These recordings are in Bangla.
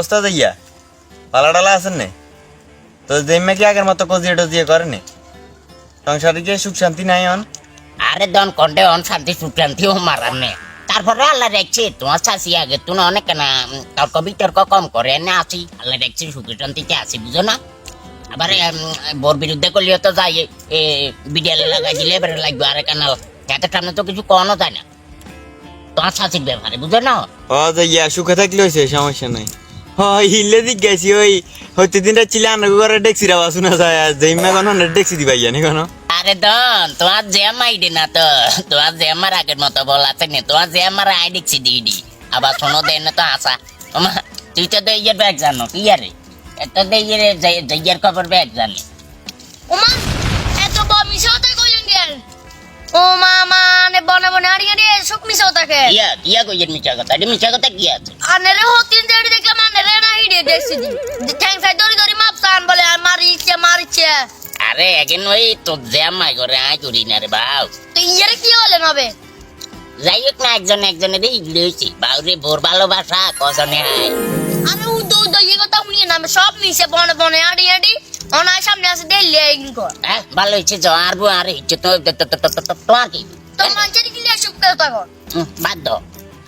অবস্থা যাইয়া পালা ডালা আছেন নে তো জেম্মা কি আগের মতো কজিয়ে টজিয়ে করেনি? সংসারে কি সুখ শান্তি নাই অন? আরে দন কন্ডে অন শান্তি সুক্রান্তি ও মারার নে তারপরে আল্লাহ দেখছি তোমার চাষি আগে তুমি অনেক না তর্ক বিতর্ক কম করে এনে আসি আল্লাহ দেখছি সুখী শান্তিতে আসি বুঝো না? আবার বোর বিরুদ্ধে করলেও তো যাই বিডিএল লাগাই দিলে এবারে লাগবে আরে কানাল। এত টানে তো কিছু কনো যায় না। তোমার চাষির ব্যাপারে বুঝো না? ও যাইয়া সুখে থাকলে হয়েছে সমস্যা নাই। হিলে দিক গেছি ওই হইতে দিনটা চিলে আনাগো করে ডেক্সি রাবা শোনা যায় জেম্মা কোনো ডেক্সি দিবাই জানি কোনো। আরে দন তোমার জ্যাম আইডি না তো তোমার জ্যামার আগের মতো বল আছে না তোমার জ্যামার আইডি ছি দিডি আবার শোনো দেন তো আসা ওমা তুই তো দইয়ের ব্যাগ জানো কি আরে? এত দইয়ের দইয়ের খবর ব্যাগ জানি। ওমা এত বড় মিশা কইলেন গেল ও মা মানে বনে বনে আড়ি আড়ি সব মিশা থাকে কিয়া কিয়া কইয়ের মিছা কথা এটি মিছা কথা কি আছে? আনেরে হতিন দেড়ি দেখলাম হিডে দেখছি। দি ঠ্যাং সাই দড়ি দড়ি মাপসান বলে আর মারিছে মারিছে। আরে এখন ওই তো জ্যাম আই করে আই করি না রে বাউ। তো ইয়ারে কি হলে হবে যাই হোক না একজন একজনের ইগলেছি বাউরে বোর ভালোবাসা কজনে আয়। আরে উ দৌ দৌ ইয়ে কথা শুনিয়ে না আমি সব মিশে বনে বনে আড়ি আড়ি। অনায় সামনে আসে দিল্লি আইন কর। হ্যাঁ ভালো হয়েছে যাও আর বউ আর হচ্ছে তো তোমার কি তো মানুষের কি লিয়ে শুকতে থাকো হুম, বাদ দাও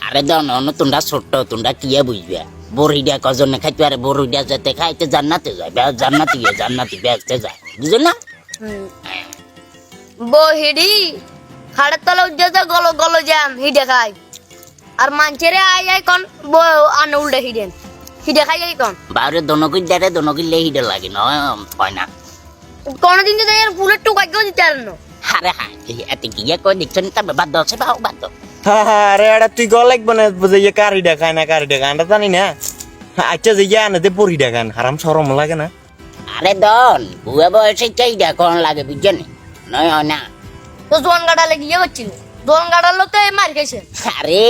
আরে দাও না তোমরা ছোট্ট তোমরা কিয়া বুঝবে? বড়িটা কজনে খাইতে পারে বড়িটা যেতে খাইতে জান্নাতে যায় ব্যাস জান্নাতি গিয়ে জান্নাতি বেচতে যায় বুঝো না? বহিডি খাড়ের তলে উজ্জ্বল গলো গলো জ্যাম হিডে খাই। আর মাঞ্চেরে আই আই কন আনে উল্টে হিডেন হিডে খাই আই কন? বাউরে দনকির দাঁড়ে দনকির লেহিডে লাগে না হয় না। কোনদিন যদি এর ফুলের টুকা কেউ দিতে পারেন আরে হ্যাঁ এত গিয়ে কই দেখছ না তবে বাদ দাও সে বাদ দাও। আরে এটা তুই গল লাগবে না যাইয়া কারি দেখায় না কারি দেখা আমরা জানি না। আচ্ছা যাইয়া আনাতে পরি দেখান হারাম সরম লাগে না। আরে দন বুয়া বয়সে চাই দেখুন লাগে বুঝছেন? নয় হয় না। তো জোয়ান গাড়ালে গিয়ে হচ্ছিল জোয়ান গাড়ালো তো এই মার খেয়েছে আরে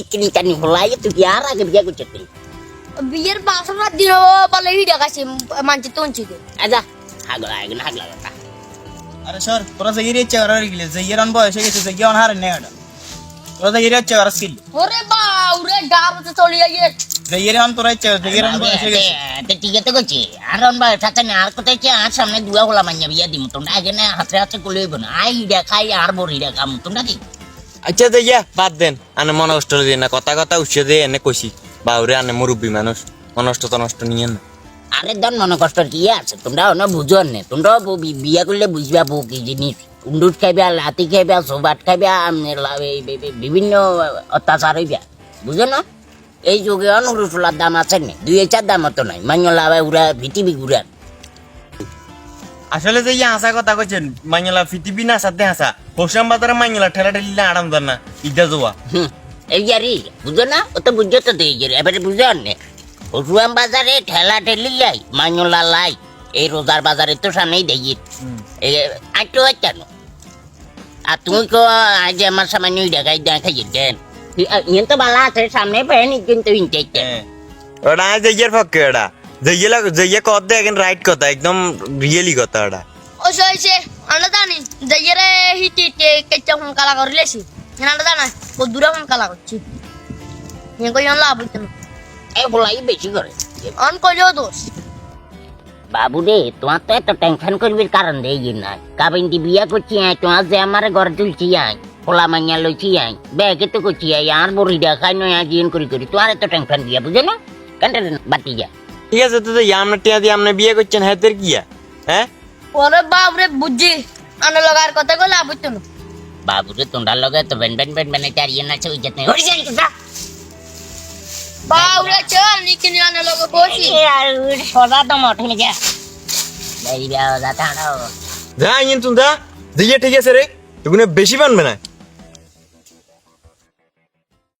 ইকনি কানি হলাই তুই আর আগে বিয়ে করছিস তুই বিয়ের বাসন রাত দিন বলে হিডে খাইছে মানছে তঞ্চিতে আজা হাগলা হাগলা হাগলা আরে সর তোরা জাগিয়ে ইচ্ছা করার গেলে জাগিয়ে রান বয়স হয়ে গেছে জাগিয়ে অন হারেন না এটা তোরা জাগিয়ে ইচ্ছা করার স্কিল ওরে বাউরে গাবতে চলে গিয়ে জাগিয়ে রান তোরা জাগিয়ে রান বয়স হয়ে গেছে। ঠিক আছে করছি আর অন ভাই থাকে না আর কোথায় কি আর সামনে দুয়া হলা মাইয়া বিয়া দিম। তোমরা আগে না হাতে হাতে কুলে না। আই দেখাই আর বড়ি দেখাম তোমরা কি? আচ্ছা যাইয়া বাদ দেন। আনে মনে কষ্ট দিয়ে না। কথা কথা উঠিয়ে দিয়ে এনে কইছি। বাউরে আনে মুরব্বী মানুষ। মনষ্ট তনষ্ট নিয়ে না। আরে দন মনে কষ্ট কি আছে? তোমরা অন বুঝো নে। তোমরা বিয়া করলে বুঝবা বউ কি জিনিস? উন্ডুট খাইবা লাতি খাইবা সোবাট খাইবা বিভিন্ন অত্যাচার হইবা। বুঝো না? এই যুগে অনুরুসুলার দাম আছে নে? দুই চার দাম তো নাই। মান্য লাভে উড়া পৃথিবী ঘুরান আসলে যাইয়া হাসা কথা কইছেন মাইলা পৃথিবী না সাথে হাসা। হোসাম বাজারে মাইলা ঠেলা ঠেলিলে আরাম দেন না। যাওয়া হুম, এই যারি বুঝো না? ও তো বুঝছ তো এবারে বুঝো নে? হসুয়াম বাজারে ঠেলা ঠেলি লাই মান্যলা লাই। এই রোজার বাজারে তো সামনেই দেখি। আটটো কেন আর তুমি কো আজ আমার সামান্য দেখাই দেখাই দেন ইয়ে তো বালা আছে সামনে পেনি কিন্তু ইনতে হ্যাঁ। ওটা আজ যাইয়ার পক্ষে ওটা। যাইয়া লাগ যাইয়া কত এখন রাইট কথা একদম রিয়েলি কথা ওটা। ও সইছে আন্ডা জানি যাইরে হিটি হিটি কেচ্চা ফোন কালা করিলেছি আন্ডা জানা ও দূরে ফোন কালা করছি। নিয়ে কই লাভ হইতো না। এই বলাই বেশি করে। অন কইলেও দোষ। বাবু রে তোমার তো এত টেনশন করবির কারণ দেই না কাবিনটি বিয়া করছি আই তোমার যে আমার ঘরে তুলছি আই খোলা মাইয়া লইছি আই ব্যাগে তো করছি আই আর বড়ি দেখাই নয় আজ ইন করি করি তোমার এত টেনশন দিয়া বুঝো না? কেন বাতি যা। ঠিক আছে তো আমরা টিয়া দিয়ে আপনি বিয়ে করছেন হাতের কিয়া হ্যাঁ? ওরে বাপরে বুঝছি আনে লগার কথা কই লাভ হইতো না বাবু তোমরা লগে তো বেন বেন বেন বেন চারিয়ে না চই যেতে ওই যাই কথা বাউরে চল নিকিনি আনে লগে বসি। সদা তো মঠে যা। এই বিয়া যা ইন তুমি যা। যাইয়া ঠিক আছে রে এগুলো বেশি বানবে না।